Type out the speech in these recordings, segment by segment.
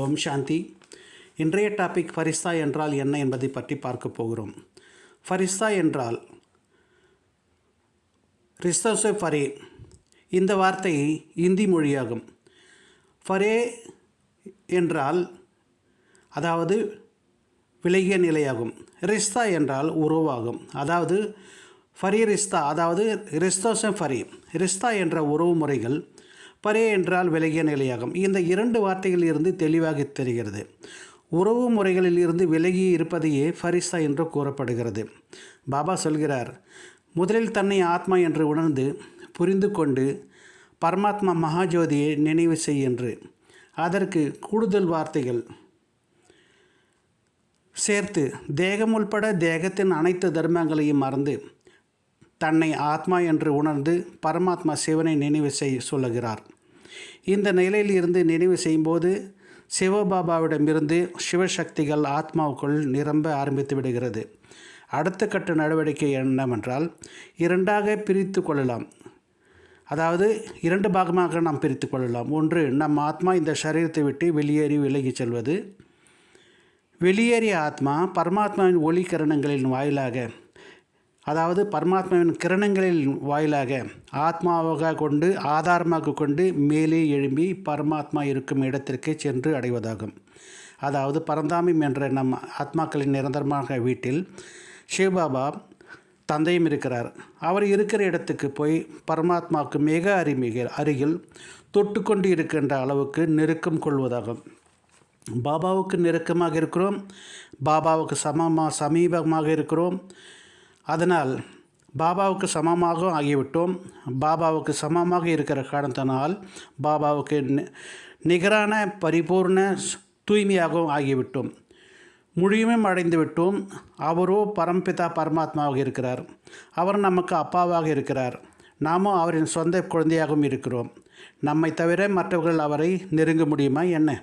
ஓம் சாந்தி. இன்றைய டாபிக் ஃபரிஸ்தா என்றால் என்ன என்பதை பற்றி பார்க்க போகிறோம். ஃபரிஸ்தா என்றால் ரிஸ்தோசே ஃபரே. இந்த வார்த்தை இந்தி மொழியாகும். ஃபரே என்றால் அதாவது விலகிய நிலையாகும். ரிஸ்தா என்றால் உறவாகும். அதாவது ஃபரி ரிஸ்தா அதாவது ரிஸ்தோசம் ஃபரி. ரிஸ்தா என்ற உறவு முறைகள் பரே என்றால் விலகிய நிலையாகும். இந்த இரண்டு வார்த்தைகளில் இருந்து தெளிவாக தெரிகிறது. உறவு முறைகளில் இருந்து விலகி இருப்பதையே ஃபரிசா என்று கூறப்படுகிறது. பாபா சொல்கிறார் முதலில் தன்னை ஆத்மா என்று உணர்ந்து புரிந்து கொண்டு பரமாத்மா மகாஜோதியை நினைவு செய் என்று. அதற்கு கூடுதல் வார்த்தைகள். சேர்த்து தேகம் உள்பட தேகத்தின் அனைத்து தர்மங்களையும் மறந்து தன்னை ஆத்மா என்று உணர்ந்து பரமாத்மா சிவனை நினைவு செய் சொல்லுகிறார். இந்த நிலையில் இருந்து நினைவு செய்யும்போது சிவபாபாவிடமிருந்து சிவசக்திகள் ஆத்மாவுக்குள் நிரம்ப ஆரம்பித்து விடுகிறது. அடுத்த கட்ட நடவடிக்கை என்னவென்றால் இரண்டாக பிரித்து கொள்ளலாம். அதாவது இரண்டு பாகமாக நாம் பிரித்து கொள்ளலாம். ஒன்று நம் ஆத்மா இந்த சரீரத்தை விட்டு வெளியேறி விலகி செல்வது. வெளியேறிய ஆத்மா பரமாத்மாவின் ஒளி கிரணங்களின் வாயிலாக அதாவது பரமாத்மாவின் கிரணங்களின் வாயிலாக ஆத்மாவாக கொண்டு ஆதாரமாக கொண்டு மேலே எழும்பி பரமாத்மா இருக்கும் இடத்திற்கு சென்று அடைவதாகும். அதாவது பரந்தாமம் என்ற நம் ஆத்மாக்களின் நிரந்தரமாக வீட்டில் சிவபாபா தந்தையும் இருக்கிறார். அவர் இருக்கிற இடத்துக்கு போய் பரமாத்மாவுக்கு மிக அருமிக அருகில் தொட்டுக்கொண்டு இருக்கின்ற அளவுக்கு நெருக்கம் கொள்வதாகும். பாபாவுக்கு நெருக்கமாக இருக்கிறோம். பாபாவுக்கு சமமாக சமீபமாக இருக்கிறோம். அதனால் பாபாவுக்கு சமமாக ஆகிவிட்டோம். பாபாவுக்கு சமமாக இருக்கிற காரணத்தினால் பாபாவுக்கு நிகரான பரிபூர்ண தூய்மையாகவும் ஆகிவிட்டோம். முழுமையும் அடைந்து விட்டோம் அவரோ பரம்பிதா பரமாத்மாவாக இருக்கிறார். அவர் நமக்கு அப்பாவாக இருக்கிறார். நாமும் அவரின் சொந்த குழந்தையாகவும் இருக்கிறோம். நம்மை தவிர மற்றவர்கள் அவரை நெருங்க முடியுமா? என்ன?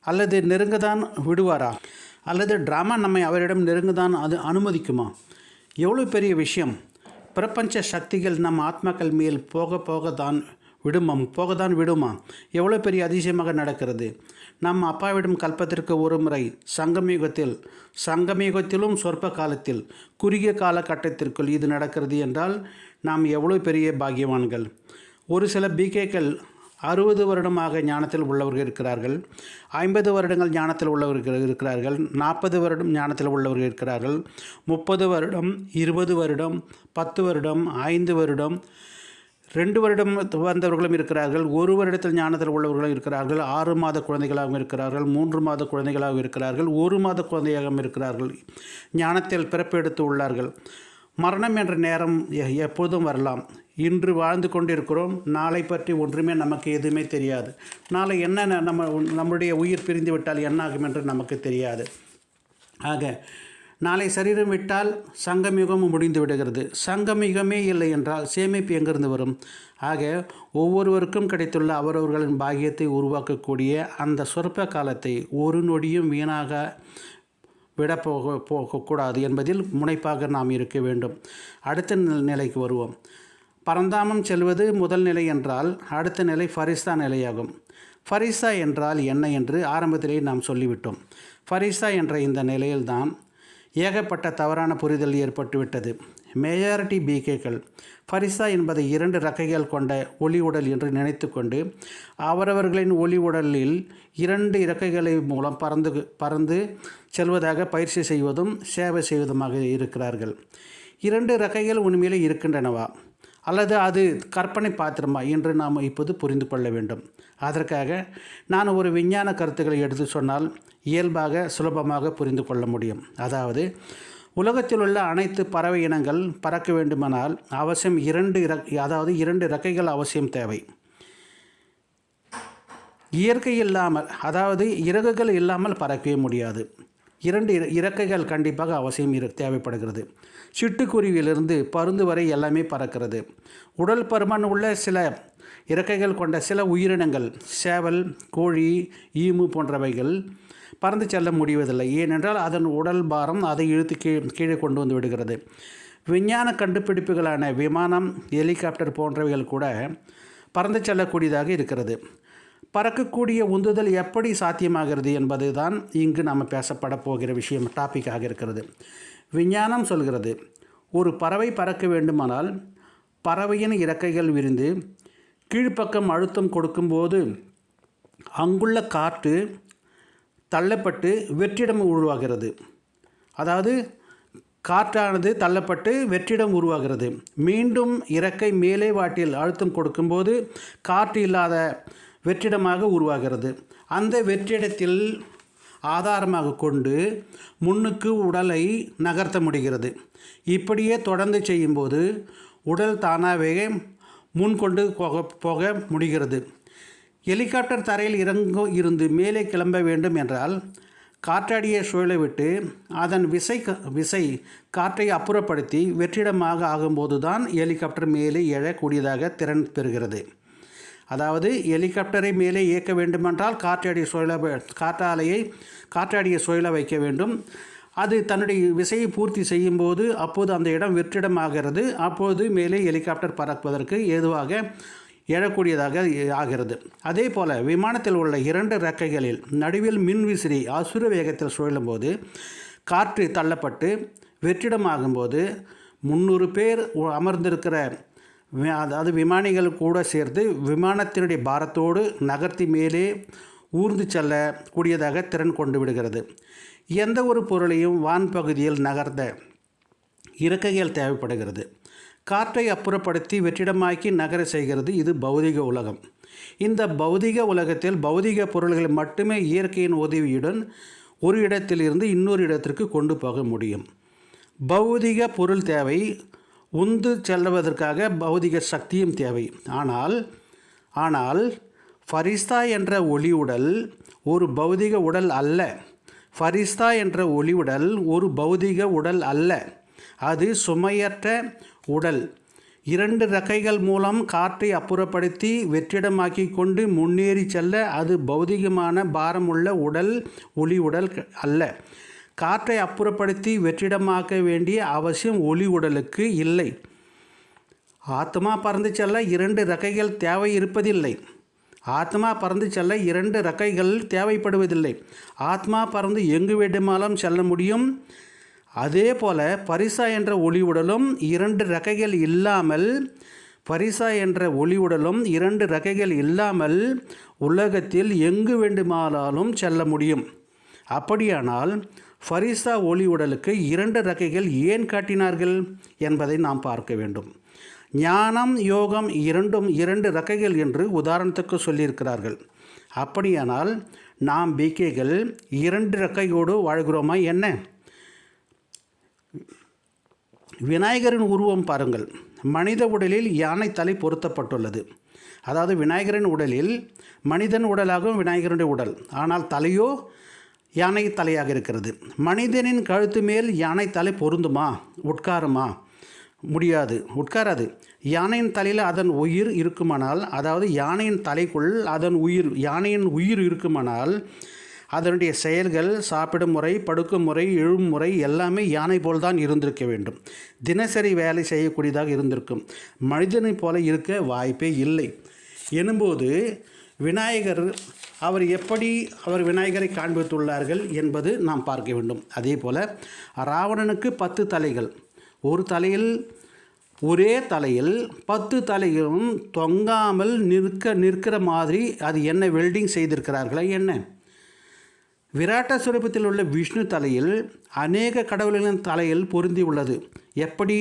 அல்லது நெருங்கதான் விடுவாரா? அல்லது ட்ராமா நம்மை அவரிடம் நெருங்கதான் அது அனுமதிக்குமா? எவ்வளோ பெரிய விஷயம்? பிரபஞ்ச சக்திகள் நம் ஆத்மாக்கள் மேல் போக போக தான் விடுமாம் போக தான் விடுமா எவ்வளோ பெரிய அதிசயமாக நடக்கிறது. நம் அப்பாவிடம் கல்பத்திற்கு ஒரு முறை சங்கமயுகத்தில் சங்கமயுகத்திலும் சொற்ப காலத்தில் குறுகிய காலகட்டத்திற்குள் இது நடக்கிறது என்றால் நாம் எவ்வளோ பெரிய பாக்கியவான்கள். ஒரு சில பிகேக்கள் அறுபது வருடமாக ஞானத்தில் உள்ளவர்கள் இருக்கிறார்கள். ஐம்பது வருடங்கள் ஞானத்தில் உள்ளவர்கள் இருக்கிறார்கள். நாற்பது வருடம் ஞானத்தில் உள்ளவர்கள் இருக்கிறார்கள். முப்பது வருடம் இருபது வருடம் பத்து வருடம் ஐந்து வருடம் ரெண்டு வருடம் வந்தவர்களும் இருக்கிறார்கள். ஒரு வருடத்தில் ஞானத்தில் உள்ளவர்களும் இருக்கிறார்கள். ஆறு மாத குழந்தைகளாகவும் இருக்கிறார்கள். மூன்று மாத குழந்தைகளாகவும் இருக்கிறார்கள். ஒரு மாத குழந்தையாகவும் இருக்கிறார்கள். ஞானத்தில் பிறப்பெடுத்து உள்ளார்கள். மரணம் என்ற நேரம் எப்போதும் வரலாம். இன்று வாழ்ந்து கொண்டிருக்கிறோம். நாளை பற்றி ஒன்றுமே நமக்கு எதுவுமே தெரியாது. நாளை என்ன நம்ம நம்முடைய உயிர் பிரிந்து விட்டால் என்ன ஆகும் என்று நமக்கு தெரியாது. ஆக நாளை சரீரம் விட்டால் சங்கமிகமும் முடிந்து விடுகிறது. சங்கமிகமே இல்லை என்றால் சேமிப்பு எங்கிருந்து வரும்? ஆக ஒவ்வொருவருக்கும் கிடைத்துள்ள அவரவர்களின் பாகியத்தை உருவாக்கக்கூடிய அந்த சொற்ப காலத்தை ஒரு நொடியும் வீணாக விட போக போகக்கூடாது என்பதில் முனைப்பாக நாம் இருக்க வேண்டும். அடுத்த நிலைக்கு வருவோம். பரந்தாமம் செல்வது முதல் நிலை என்றால் அடுத்த நிலை ஃபரிஸ்தா நிலையாகும். ஃபரிஸ்தா என்றால் என்ன என்று ஆரம்பத்திலேயே நாம் சொல்லிவிட்டோம். ஃபரிஸ்தா என்ற இந்த நிலையில்தான் ஏகப்பட்ட தவறான புரிதல் ஏற்பட்டுவிட்டது. மெஜாரிட்டி பிகேக்கள் ஃபரிசா என்பதை இரண்டு ரக்கைகள் கொண்ட ஒளி உடல் என்று நினைத்துக்கொண்டு அவரவர்களின் ஒளி உடலில் இரண்டு இறக்கைகளை மூலம் பறந்து பறந்து செல்வதாக பயிற்சி செய்வதும் சேவை செய்வதுமாக இருக்கிறார்கள். இரண்டு ரக்கைகள் உண்மையிலே இருக்கின்றனவா? அல்லது அது கற்பனை பாத்திரமா என்று நாம் இப்போது புரிந்து கொள்ள வேண்டும். அதற்காக நான் ஒரு விஞ்ஞான கருத்துக்களை எடுத்து சொன்னால் இயல்பாக சுலபமாக புரிந்து கொள்ள முடியும். அதாவது உலகத்தில் உள்ள அனைத்து பறவை இனங்கள் பறக்க வேண்டுமானால் அவசியம் இரண்டு இற அதாவது இரண்டு இறக்கைகள் அவசியம் தேவை. இயற்கை இல்லாமல் அதாவது இறகுகள் இல்லாமல் பறக்கவே முடியாது. இரண்டு இறக்கைகள் கண்டிப்பாக அவசியம் இரு தேவைப்படுகிறது. சிட்டுக்குருவியிலிருந்து பருந்து வரை எல்லாமே பறக்கிறது. உடல் பருமன் உள்ள சில இறக்கைகள் கொண்ட சில உயிரினங்கள் சேவல் கோழி ஈமு போன்றவைகள் பறந்து செல்ல முடிவதில்லை. ஏனென்றால் அதன் உடல் பாரம் அதை இழுத்து கீழ் கீழே கொண்டு வந்து விடுகிறது. விஞ்ஞான கண்டுபிடிப்புகளான விமானம் ஹெலிகாப்டர் போன்றவைகள் கூட பறந்து செல்லக்கூடியதாக இருக்கிறது. பறக்கக்கூடிய உந்துதல் எப்படி சாத்தியமாகிறது என்பது தான் இங்கு நாம் பேசப்பட போகிற விஷயம் டாப்பிக்காக இருக்கிறது. விஞ்ஞானம் சொல்கிறது ஒரு பறவை பறக்க வேண்டுமானால் பறவையின் இறக்கைகள் விரிந்து கீழ்ப்பக்கம் அழுத்தம் கொடுக்கும்போது அங்குள்ள காற்று தள்ளப்பட்டு வெற்றிடம் உருவாகிறது. அதாவது காற்றானது தள்ளப்பட்டு வெற்றிடம் உருவாகிறது. மீண்டும் இறக்கை மேலே வாட்டில் அழுத்தம் கொடுக்கும்போது காற்று இல்லாத வெற்றிடமாக உருவாகிறது. அந்த வெற்றிடத்தில் ஆதாரமாக கொண்டு முன்னுக்கு உடலை நகர்த்த முடிகிறது. இப்படியே தொடர்ந்து செய்யும்போது உடல் தானாகவே முன் கொண்டு போக போக முடிகிறது. ஹெலிகாப்டர் தரையில் இறங்க இருந்து மேலே கிளம்ப வேண்டும் என்றால் காற்றாடிய சூழலை விட்டு அதன் விசை க- விசை காற்றை அப்புறப்படுத்தி வெற்றிடமாக ஆகும்போது தான் ஹெலிகாப்டர் மேலே எழக்கூடியதாக திறன் பெறுகிறது. அதாவது ஹெலிகாப்டரை மேலே இயக்க வேண்டுமென்றால் காற்றாடிய சூழலை காற்றாலையை காற்றாடிய சுழல வைக்க வேண்டும். அது தன்னுடைய விசையை பூர்த்தி செய்யும் போது அப்போது அந்த இடம் வெற்றிடமாகிறது. அப்போது மேலே ஹெலிகாப்டர் பறப்பதற்கு ஏதுவாக எழக்கூடியதாக ஆகிறது. அதே போல் விமானத்தில் உள்ள இரண்டு ரெக்கைகளில் நடுவில் மின்விசிறி அசுர வேகத்தில் சுழலும்போது காற்று தள்ளப்பட்டு வெற்றிடமாகும்போது முந்நூறு பேர் அமர்ந்திருக்கிற அதாவது விமானிகள் கூட சேர்ந்து விமானத்தினுடைய பாரத்தோடு நகர்த்தி மேலே ஊர்ந்து செல்லக்கூடியதாக திறன் கொண்டு விடுகிறது. எந்த ஒரு பொருளையும் வான் பகுதியில் நகர்ந்த இறக்கைகள் தேவைப்படுகிறது. காற்றை அப்புறப்படுத்தி வெற்றிடமாக்கி நகர செய்கிறது இது பௌதிக உலகம். இந்த பௌதிக உலகத்தில் பௌதிக பொருள்களை மட்டுமே இயற்கையின் உதவியுடன் ஒரு இடத்திலிருந்து இன்னொரு இடத்திற்கு கொண்டு போக முடியும். பௌதிக பொருள் தேவை உந்து செல்வதற்காக பௌதிக சக்தியும் தேவை. ஆனால் ஆனால் ஃபரிஸ்தா என்ற ஒளி உடல் ஒரு பௌதிக உடல் அல்ல. ஃபரிஸ்தா என்ற ஒளி உடல் ஒரு பௌதிக உடல் அல்ல. அது சுமையற்ற உடல். இரண்டு ரக்கைகள் மூலம் காற்றை அப்புறப்படுத்தி வெற்றிடமாக்கி கொண்டு முன்னேறி செல்ல அது பௌதிகமான பாரமுள்ள உடல் ஒளி உடல் க- அல்ல. காற்றை அப்புறப்படுத்தி வெற்றிடமாக்க வேண்டிய அவசியம் ஒளி உடலுக்கு இல்லை. ஆத்மா பறந்து செல்ல இரண்டு ரக்கைகள் தேவை இருப்பதில்லை ஆத்மா பறந்து செல்ல இரண்டு ரக்கைகள் தேவைப்படுவதில்லை. ஆத்மா பறந்து எங்கு வேண்டுமானாலும் செல்ல முடியும். அதே போல பரிசா என்ற ஒளி உடலும் இரண்டு ரக்கைகள் இல்லாமல் பரிசா என்ற ஒளி உடலும் இரண்டு ரகைகள் இல்லாமல் உலகத்தில் எங்கு வேண்டுமானாலும் செல்ல முடியும். அப்படியானால் ஃபரிசா ஒளி உடலுக்கு இரண்டு ரகைகள் ஏன் காட்டினார்கள் என்பதை நாம் பார்க்க வேண்டும். ஞானம் யோகம் இரண்டும் இரண்டு ரக்கைகள் என்று உதாரணத்துக்கு சொல்லியிருக்கிறார்கள். அப்படியானால் நாம் பிகேகள் இரண்டு ரக்கையோடு வாழ்கிறோமா என்ன? விநாயகரின் உருவம் பாருங்கள். மனித உடலில் யானை தலை பொருத்தப்பட்டுள்ளது. அதாவது விநாயகரின் உடலில் மனிதன் உடலாகவும் விநாயகருடைய உடல். ஆனால் தலையோ யானை தலையாக இருக்கிறது. மனிதனின் கழுத்து மேல் யானை தலை பொருந்துமா? உட்காருமா? முடியாது உட்காராது. யானையின் தலையில் அதன் உயிர் இருக்குமானால் அதாவது யானையின் தலைக்குள் அதன் உயிர் யானையின் உயிர் இருக்குமானால் அதனுடைய செயல்கள் சாப்பிடும் முறை படுக்கும் முறை எழும் முறை எல்லாமே யானை போல் தான் இருந்திருக்க வேண்டும். தினசரி வேலை செய்யக்கூடியதாக இருந்திருக்கும். மனிதனைப் போல இருக்க வாய்ப்பே இல்லை. எனும்போது விநாயகர் அவர் எப்படி அவர் விநாயகரை காண்பித்துள்ளார்கள் என்பது நாம் பார்க்க வேண்டும். அதே போல் ராவணனுக்கு பத்து தலைகள். ஒரு தலையில் ஒரே தலையில் பத்து தலைகளும் தொங்காமல் நிற்க நிற்கிற மாதிரி அது என்ன வெல்டிங் செய்திருக்கிறார்களா என்ன? விராட்ட சுரூபத்தில் உள்ள விஷ்ணு தலையில் அநேக கடவுள்களின் தலையில் பொருந்தி உள்ளது. எப்படி?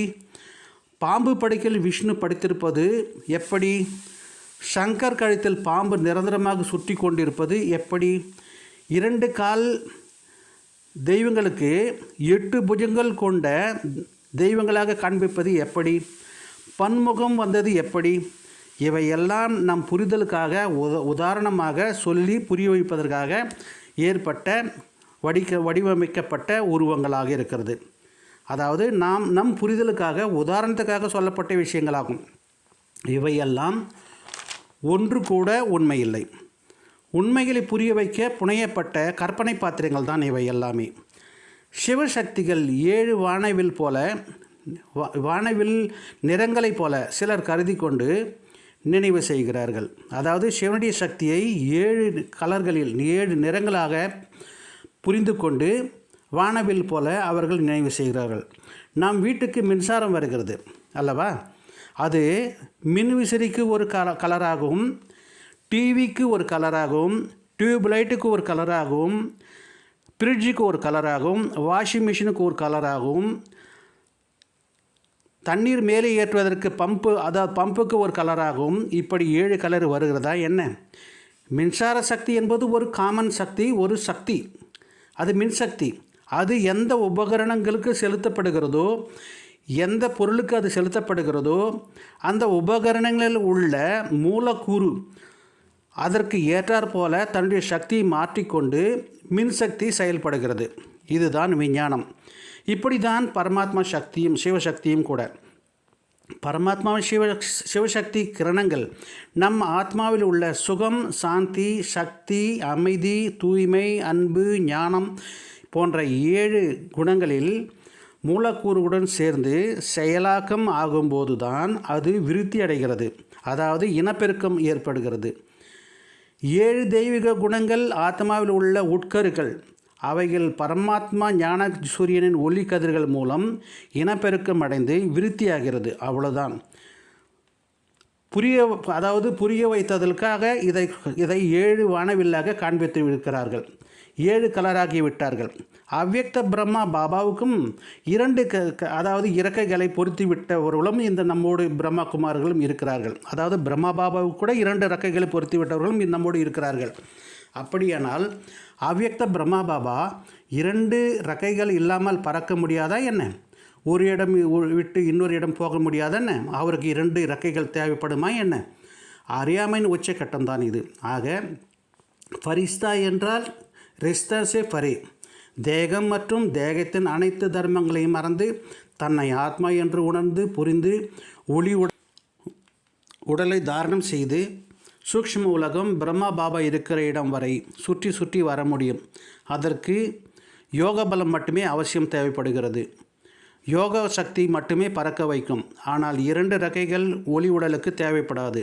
பாம்பு படுக்கையில் விஷ்ணு படைத்திருப்பது எப்படி? சங்கர் கழுத்தில் பாம்பு நிரந்தரமாக சுற்றி கொண்டிருப்பது எப்படி? இரண்டு கால் தெய்வங்களுக்கு எட்டு புஜங்கள் கொண்ட தெய்வங்களாக காண்பிப்பது எப்படி? பன்முகம் வந்தது எப்படி? இவையெல்லாம் நம் புரிதலுக்காக உத உதாரணமாக சொல்லி புரிய வைப்பதற்காக ஏற்பட்ட வடிக்க வடிவமைக்கப்பட்ட உருவங்களாக இருக்கிறது. அதாவது நாம் நம் புரிதலுக்காக உதாரணத்துக்காக சொல்லப்பட்ட விஷயங்களாகும். இவையெல்லாம் ஒன்று கூட உண்மையில்லை. உண்மைகளை புரிய வைக்க புனையப்பட்ட கற்பனை பாத்திரங்கள் தான் இவை எல்லாமே சிவசக்திகள் ஏழு வானவில் போல வானவில் நிறங்களைப் போல சிலர் கருதி கொண்டு நினைவு செய்கிறார்கள். அதாவது சிவனுடைய சக்தியை ஏழு கலர்களில் ஏழு நிறங்களாக புரிந்து கொண்டு வானவில் போல அவர்கள் நினைவு செய்கிறார்கள். நம் வீட்டுக்கு மின்சாரம் வருகிறது அல்லவா? அது மின்விசிறிக்கு ஒரு கல கலராகவும் டிவிக்கு ஒரு கலராகவும் டியூப் லைட்டுக்கு ஒரு கலராகவும் ஃப்ரிட்ஜுக்கு ஒரு கலராகவும் வாஷிங் மிஷினுக்கு ஒரு கலராகவும் தண்ணீர் மேலே ஏற்றுவதற்கு பம்பு அதாவது பம்புக்கு ஒரு கலராகவும் இப்படி ஏழு கலர் வருகிறதா என்ன? மின்சார சக்தி என்பது ஒரு காமன் சக்தி ஒரு சக்தி. அது மின்சக்தி அது எந்த உபகரணங்களுக்கு செலுத்தப்படுகிறதோ எந்த பொருளுக்கு அது செலுத்தப்படுகிறதோ அந்த உபகரணங்களில் உள்ள மூலக்கூறு அதற்கு ஏற்றாற்போல தன்னுடைய சக்தியை மாற்றிக்கொண்டு மின்சக்தி செயல்படுகிறது. இதுதான் விஞ்ஞானம். இப்படி தான் பரமாத்மா சக்தியும் சிவசக்தியும் கூட. பரமாத்மாவின் சிவ சிவசக்தி கிரணங்கள் நம் ஆத்மாவில் உள்ள சுகம் சாந்தி சக்தி அமைதி தூய்மை அன்பு ஞானம் போன்ற ஏழு குணங்களில் மூலக்கூறுடன் சேர்ந்து செயலாக்கம் ஆகும்போது தான் அது விருத்தி அடைகிறது அதாவது இனப்பெருக்கம் ஏற்படுகிறது. ஏழு தெய்வீக குணங்கள் ஆத்மாவில் உள்ள உட்கருக்கள். அவைகள் பரமாத்மா ஞான சூரியனின் ஒளி கதிர்கள் மூலம் இனப்பெருக்கம் அடைந்து விருத்தியாகிறது. அவ்வளோதான் புரிய அதாவது புரிய வைத்ததற்காக இதை இதை ஏழு வானவில்லாக காண்பித்து இருக்கிறார்கள். ஏழு கலராகி விட்டார்கள். அவ்யக்த பிரம்மா பாபாவுக்கும் இரண்டு க க- அதாவது இறக்கைகளை பொருத்தி விட்டவர்களும் இந்த நம்மோடு பிரம்மா குமார்களும் இருக்கிறார்கள். அதாவது பிரம்மா பாபாவுக்கு கூட இரண்டு இறக்கைகளை பொருத்தி விட்டவர்களும் இந்த நம்மோடு இருக்கிறார்கள். அப்படியானால் அவ்யக்த பிரம்மா பாபா இரண்டு ரக்கைகள் இல்லாமல் பறக்க முடியாதா என்ன? ஒரு இடம் விட்டு இன்னொரு இடம் போக முடியாதா என்ன? அவருக்கு இரண்டு இறக்கைகள் தேவைப்படுமா என்ன? அறியாமையின் உச்சக்கட்டம் தான் இது. ஆக ஃபரிஸ்தா என்றால் ரிஸ்தர்ஸே பரி. தேகம் மற்றும் தேகத்தின் அனைத்து தர்மங்களையும் மறந்து தன்னை ஆத்மா என்று உணர்ந்து புரிந்து ஒளி உட உடலை தாரணம் செய்து சூக்ஷ்ம உலகம் பிரம்மா பாபா இருக்கிற இடம் வரை சுற்றி சுற்றி வர முடியும். அதற்கு யோக பலம் மட்டுமே அவசியம் தேவைப்படுகிறது. யோக சக்தி மட்டுமே பறக்க வைக்கும். ஆனால் இரண்டு ரகைகள் ஒளி உடலுக்கு தேவைப்படாது.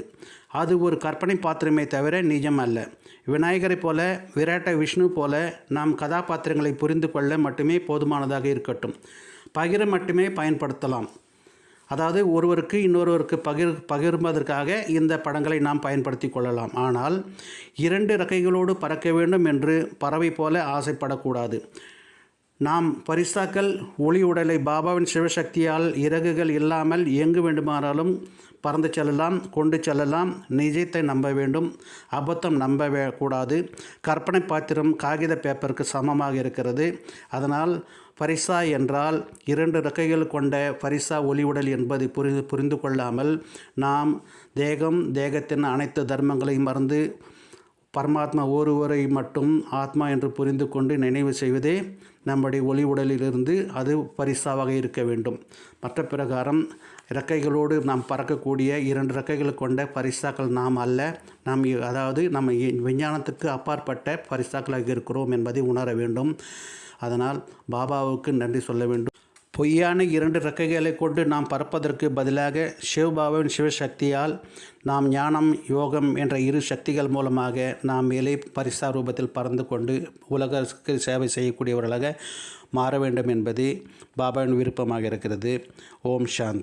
அது ஒரு கற்பனை பாத்திரமே தவிர நிஜம் அல்ல. விநாயகரை போல விராட்ட விஷ்ணு போல நாம் கதாபாத்திரங்களை புரிந்து கொள்ள மட்டுமே போதுமானதாக இருக்கட்டும். பகிர மட்டுமே பயன்படுத்தலாம். அதாவது ஒருவருக்கு இன்னொருவருக்கு பகிர் பகிர்வதற்காக இந்த படங்களை நாம் பயன்படுத்தி கொள்ளலாம். ஆனால் இரண்டு ரகைகளோடு பறக்க வேண்டும் என்று பறவை போல ஆசைப்படக்கூடாது. நாம் பரிசாக்கள் ஒளி உடலை பாபாவின் சிவசக்தியால் இறகுகள் இல்லாமல் எங்கு வேண்டுமானாலும் பறந்து செல்லலாம் கொண்டு செல்லலாம். நிஜத்தை நம்ப வேண்டும் அபத்தம் நம்ப கூடாது. கற்பனை பாத்திரம் காகித பேப்பருக்கு சமமாக இருக்கிறது. அதனால் பரிசா என்றால் இரண்டு ரெக்கைகள் கொண்ட பரிசா ஒளி உடல் என்பதை புரிந்து புரிந்து கொள்ளாமல் நாம் தேகம் தேகத்தின் அனைத்து தர்மங்களையும் மறந்து பரமாத்மா ஒருவரை மட்டும் ஆத்மா என்று புரிந்து கொண்டு நினைவு செய்வதே நம்முடைய ஒளி உடலிலிருந்து அது பரிசாவாக இருக்க வேண்டும். மற்ற பிரகாரம் இறக்கைகளோடு நாம் பறக்கக்கூடிய இரண்டு இறக்கைகள் கொண்ட பரிசாக்கள் நாம் அல்ல. நாம் அதாவது நம்ம விஞ்ஞானத்துக்கு அப்பாற்பட்ட பரிசாக்களாக இருக்கிறோம் என்பதை உணர வேண்டும். அதனால் பாபாவுக்கு நன்றி சொல்ல வேண்டும். பொய்யான இரண்டு ரெக்கைகளை கொண்டு நாம் பறப்பதற்கு பதிலாக சிவபாபாவின் சிவசக்தியால் நாம் ஞானம் யோகம் என்ற இரு சக்திகள் மூலமாக நாம் மேலே பரிசா ரூபத்தில் பறந்து கொண்டு உலகத்துக்கு சேவை செய்யக்கூடியவர்களாக மாற வேண்டும் என்பது பாபாவின் விருப்பமாக இருக்கிறது. ஓம் சாந்தி.